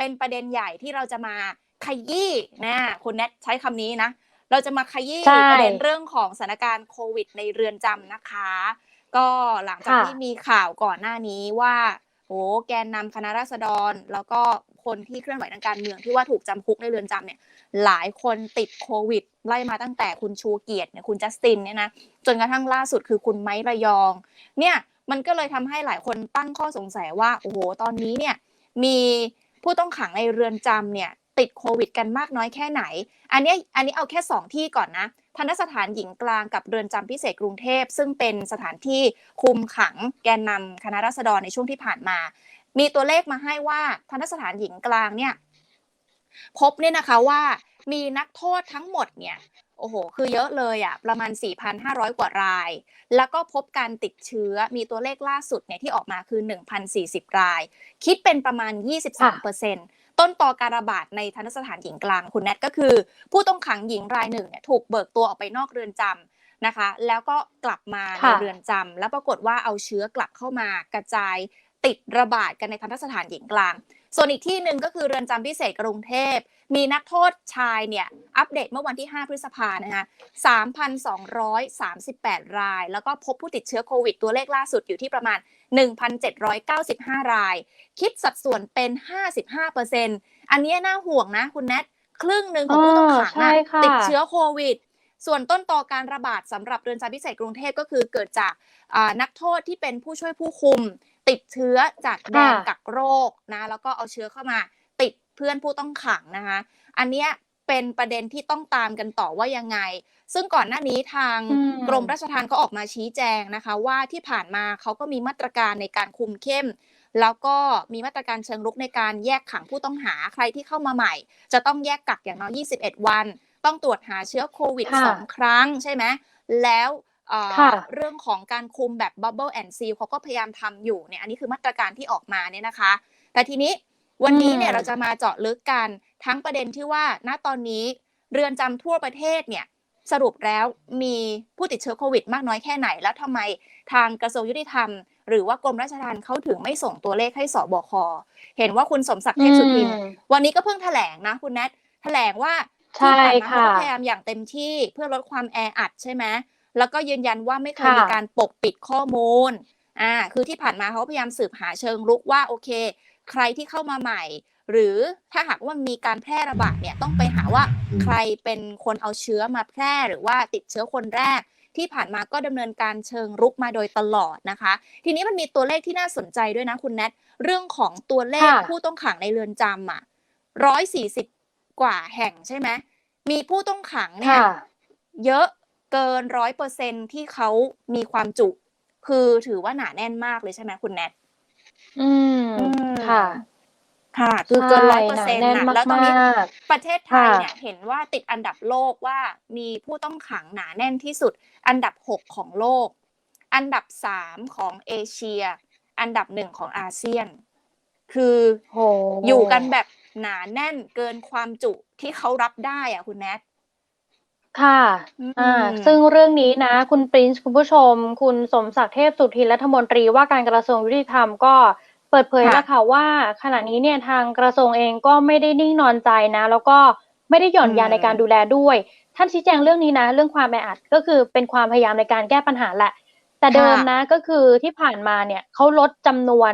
เป็นประเด็นใหญ่ที่เราจะมาขยี้นะคุณแนทใช้คำนี้นะ เราจะมาขยี้ใช่ประเด็นเรื่องของสถานการณ์โควิด ในเรือนจำนะคะ ก็หลังจากค่ะที่มีข่าวก่อนหน้านี้ว่าโอ้แกนนำคณะราษฎร แล้วก็คนที่เคลื่อนไหวทางการเมืองที่ว่าถูกจำคุกในเรือนจำเนี่ย หลายคนติดโควิด ไล่มาตั้งแต่คุณชูเกียรติเนี่ยคุณจัสตินเนี่ยนะจนกระทั่งล่าสุดคือคุณไม้ระยอง เนี่ยมันก็เลยทำให้หลายคนตั้งข้อสงสัยว่าโอ้โหตอนนี้เนี่ยมี ผู้ต้องขังในเรือนจำเนี่ยติดโควิดกันมากน้อยแค่ไหน อันนี้อันนี้เอาแค่ 2 ที่ก่อนนะทันสถานหญิงกลางกับเรือนจำพิเศษกรุงเทพ ซึ่งเป็นสถานที่คุมขังแกนนำคณะราษฎรในช่วงที่ผ่านมา มีตัวเลขมาให้ว่าทันสถานหญิงกลางเนี่ยพบเนี่ยนะคะว่ามีนักโทษทั้งหมดเนี่ย โอ้โห คือเยอะเลยอะ่ะประมาณ 4,500 กว่าราย แล้วก็พบการติดเชื้อมีตัวเลขล่าสุดเนี่ยที่ออกมาคือ 1,040 ราย คิดเป็นประมาณ 23%ต้นต่อการระบาดในทันสถานหญิงกลางคุณแนทก็คือ ผู้ต้องขังหญิงรายหนึ่งเนี่ยถูกเบิกตัวออกไปนอกเรือนจำนะคะ แล้วก็กลับมาในค่ะเรือนจำแล้วปรากฏว่าเอาเชื้อกลับเข้ามากระจายติดระบาดกันในทันสถานหญิงกลาง ส่วนอีกที่หนึ่งก็คือเรือนจำพิเศษกรุงเทพ มีนักโทษชายเนี่ยอัปเดตเมื่อวันที่ 5 พฤษภานะคะ3,238 ราย แล้วก็พบผู้ติดเชื้อโควิดตัวเลขล่าสุดอยู่ที่ประมาณ 1,795 ราย คิดสัดส่วนเป็น 55%อันนี้น่าห่วงนะคุณแนทครึ่งหนึ่งของผู้ต้องขังใช่นะค่ะติดเชื้อโควิดส่วนต้นต่อการระบาดสำหรับเรือนจำพิเศษกรุงเทพก็คือเกิดจากอ่านักโทษที่เป็นผู้ช่วยผู้คุมติดเชื้อจากแดนค่ะกักโรคนะแล้วก็เอาเชื้อเข้ามาติดเพื่อนผู้ต้องขังนะคะ อันเนี้ยเป็นประเด็นที่ต้องตามกันต่อว่ายังไง ซึ่งก่อนหน้านี้ทางอืมกรมราชทัณฑ์ก็ออกมาชี้แจงนะคะ ว่าที่ผ่านมาเขาก็มีมาตรการในการคุมเข้ม แล้วก็มีมาตรการเชิงรุกในการแยกขังผู้ต้องหาใครที่เข้ามาใหม่ จะต้องแยกกักอย่างน้อย 21 วัน ต้องตรวจหาเชื้อโควิดค่ะสองครั้งใช่ไหมแล้ว เอ่อค่ะเรื่องของการคุมแบบ Bubble and Seal เขาก็พยายามทำอยู่เนี่ยอันนี้คือมาตรการที่ออกมาเนี่ยนะคะ แต่ทีนี้วันนี้เนี่ยอืมเราจะมาเจาะลึกกันทั้งประเด็นที่ว่าณตอนนี้เรือนจำทั่วประเทศเนี่ยสรุปแล้วมีผู้ติดเชื้อโควิดมากน้อยแค่ไหน แล้วทำไมทางกระทรวงยุติธรรม หรือว่ากรมราชทัณฑ์เขาถึงไม่ส่งตัวเลขให้สบคเห็นว่าคุณสมศักดิ์เทพสุทินอืมวันนี้ก็เพิ่งแถลงนะคุณแนทแถลงว่าใช่ที่ผ่านมาเขาก็ค่ะพยายามอย่างเต็มที่เพื่อลดความแออัดใช่ไหม แล้วก็ยืนยันว่าไม่เคยค่ะมีการปกปิดข้อมูลอ่าคือที่ผ่านมาเขาพยายามสืบหาเชิงรุกว่าโอเค ใครที่เข้ามาใหม่ หรือถ้าหากว่ามีการแพร่ระบาดเนี่ยต้องไปหาว่าใครเป็นคนเอาเชื้อมาแพร่หรือว่าติดเชื้อคนแรก ที่ผ่านมาก็ดำเนินการเชิงรุกมาโดยตลอดนะคะ ทีนี้มันมีตัวเลขที่น่าสนใจด้วยนะคุณแนทเรื่องของตัวเลขค่ะผู้ต้องขังในเรือนจำอะร้อยสี่สิบกว่าแห่งใช่ไหมมีผู้ต้องขังเนี่ยค่ะเยอะ เกินร้อยเปอร์เซ็นที่เขามีความจุ คือถือว่าหนาแน่นมากเลยใช่ไหมคุณแนทอืมอืมค่ะ ค่ะ คือเกินร้อยเปอร์ใช่เซ็นต์หนาแน่นนะแล้วตอนนี้มากประเทศไทยค่ะเนี่ยเห็นว่าติดอันดับโลกว่ามีผู้ต้องขังหนาแน่นที่สุด อันดับ6ของโลก อันดับ3ของเอเชีย อันดับหนึ่งของอาเซียน คือโหอยู่กันแบบหนาแน่นเกินความจุที่เขารับได้อะคุณแนท ค่ะ อืมอ่าซึ่งเรื่องนี้นะ คุณปรินซ์ คุณผู้ชม คุณสมศักดิ์ เทพสุทิน รัฐมนตรีว่าการกระทรวงยุติธรรม ก็เปิดเผยค่ะแล้วค่ะว่า ขณะนี้เนี่ยทางกระทรวงเองก็ไม่ได้นิ่งนอนใจนะ แล้วก็ไม่ได้หย่อนยานอืมในการดูแลด้วย ท่านชี้แจงเรื่องนี้นะ เรื่องความแออัด ก็คือเป็นความพยายามในการแก้ปัญหาแหละ แต่เดิมนะ ก็คือที่ผ่านมาเนี่ยเขาลดจำนวน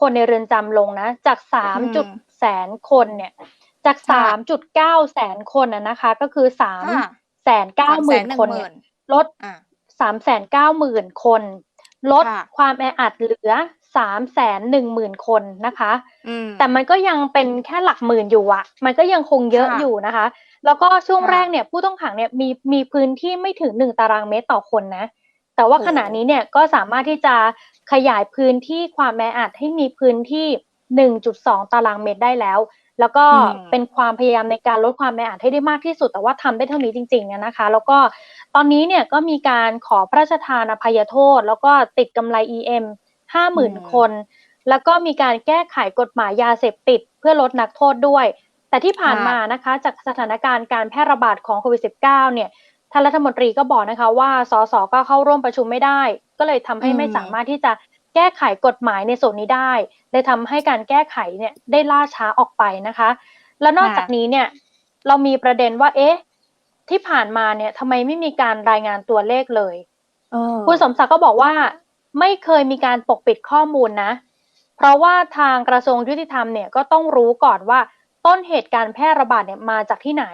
คนในเรือนจำลงนะ จาก สามจุดแสน คนเนี่ย จากสามจุดเก้าแสนคนนะนะคะ ก็คือสามค่ะแสนเก้าหมื่น310,000คนเนี่ยลดอ่าสามแสนเก้าหมื่นคนลดค่ะความแออัดเหลือสามแสนหนึ่งหมื่นคนนะคะอืมแต่มันก็ยังเป็นแค่หลักหมื่นอยู่อะมันก็ยังคงเยอะค่ะอยู่นะคะ แล้วก็ช่วงค่ะแรกเนี่ยผู้ต้องขังเนี่ยมีมีพื้นที่ไม่ถึงหนึ่งตารางเมตรต่อคนนะ แต่ว่าโอ้ขณะนี้เนี่ยก็สามารถที่จะขยายพื้นที่ความแออัดให้มีพื้นที่หนึ่งจุดสองตารางเมตรได้แล้ว แล้วก็อืมเป็นความพยายามในการลดความแออัดให้ได้มากที่สุด แต่ว่าทำได้เท่านี้จริงๆเนี่ยนะคะ แล้วก็ตอนนี้เนี่ยก็มีการขอพระราชทานอภัยโทษ แล้วก็ติดกำไร EM ห้าหมื่นคน แล้วก็มีการแก้ไขกฎหมายยาเสพติด เพื่อลดนักโทษด้วย แต่ที่ผ่านค่ะมานะคะ จากสถานการณ์การแพร่ระบาดของโควิด -19 เนี่ยท่านรัฐมนตรีก็บอกนะคะว่าสสก็เข้าร่วมประชุมไม่ได้ ก็เลยทำให้ไม่สามารถที่จะ แก้ไขกฎหมายในส่วนนี้ได้เลยทำให้การแก้ไขเนี่ยได้ล่าช้าออกไปนะคะ แล้วนอกค่ะจากนี้เนี่ยเรามีประเด็นว่าเอ๊ะที่ผ่านมาเนี่ยทำไมไม่มีการรายงานตัวเลขเลยเออคุณสมศักดิ์ก็บอกว่าไม่เคยมีการปกปิดข้อมูลนะ เพราะว่าทางกระทรวงยุติธรรมเนี่ยก็ต้องรู้ก่อนว่าต้นเหตุการแพร่ระบาดเนี่ยมาจากที่ไหน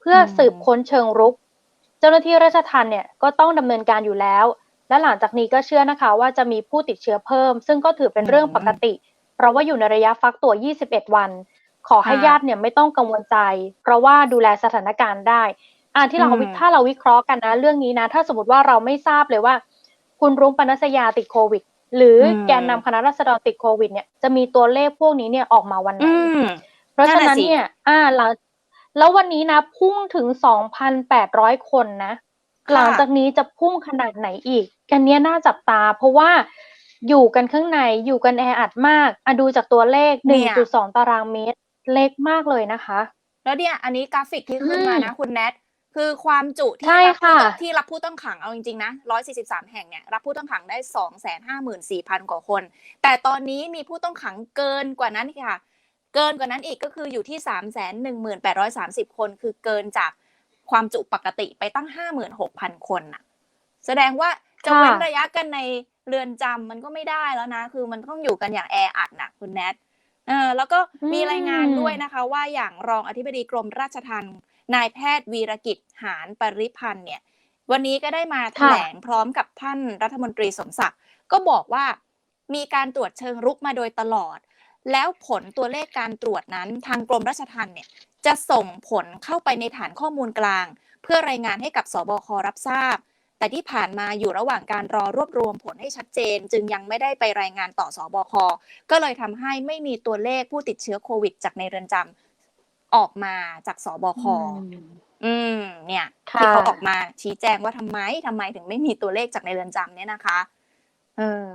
เพื่อสืบค้นเชิงรุก เจ้าหน้าที่ราชทัณฑ์เนี่ยก็ต้องดำเนินการอยู่แล้ว และหลังจากนี้ก็เชื่อนะคะว่าจะมีผู้ติดเชื้อเพิ่ม ซึ่งก็ถือเป็นเรื่องปกติ เพราะว่าอยู่ในระยะฟักตัว 21 วัน ขอให้ญาติเนี่ยไม่ต้องกังวลใจ เพราะว่าดูแลสถานการณ์ได้อ่าที่เราวิถ้าเราวิเคราะห์กันนะ เรื่องนี้นะ ถ้าสมมติว่าเราไม่ทราบเลยว่า คุณรุ้งปนัสยาติดโควิด หรืออมแกนนำคณะรัษฎรติดโควิดเนี่ยจะมีตัวเลขพวกนี้เนี่ยออกมาวันไหนอืมเพราะฉะนั่นั้นนน่ะสิเนี่ย อ่าหลังแล้ววันนี้นะพุ่งถึง 2,800 คนนะค่ะ หลังจากนี้จะพุ่งขนาดไหนอีกกันเนี้ยน่าจับตา เพราะว่าอยู่กันข้างในอยู่กันแออัดมากอะดูจากตัวเลขเนี่ย1.2ตารางเมตร เล็กมากเลยนะคะ แล้วเนี่ยอันนี้กราฟิกที่ขึ้นมานะอืมคุณแนทคือความจุที่ใช่รับผู้ค่ะต้องที่รับผู้ต้องขังเอาจริงๆนะ143แห่งเนี่ยรับผู้ต้องขังได้254,000กว่าคน แต่ตอนนี้มีผู้ต้องขังเกินกว่านั้นอีกค่ะ เกินกว่านั้นอีกก็คืออยู่ที่311,830คน คือเกินจาก ความจุปกติไปตั้ง 56,000 คนน่ะ แสดงว่าจะค่ะเว้นระยะกันในเรือนจำมันก็ไม่ได้แล้วนะ คือมันต้องอยู่กันอย่างแออัดน่ะคุณแนทเออแล้วก็มีรายงานด้วยนะคะ ว่าอย่างรองอธิบดีกรมราชทัณฑ์นายแพทย์วีรกิจหานปริพันธ์เนี่ย วันนี้ก็ได้มาแถลงพร้อมกับท่านรัฐมนตรีสมศักดิ์ก็บอกว่ามีการตรวจเชิงรุกมาโดยตลอด แล้วผลตัวเลขการตรวจนั้น ทางกรมราชทัณฑ์เนี่ยจะส่งผลเข้าไปในฐานข้อมูลกลาง เพื่อรายงานให้กับสบครับทราบ แต่ที่ผ่านมาอยู่ระหว่างการรอรวบรวมผลให้ชัดเจน จึงยังไม่ได้ไปรายงานต่อสบค ก็เลยทำให้ไม่มีตัวเลขผู้ติดเชื้อโควิด จากในเรือนจำออกมาจากสบคอืมเนี่ยค่ะที่เขาออกมาชี้แจงว่าทำไมทำไมถึงไม่มีตัวเลขจากในเรือนจำเนี่ยนะคะ เออ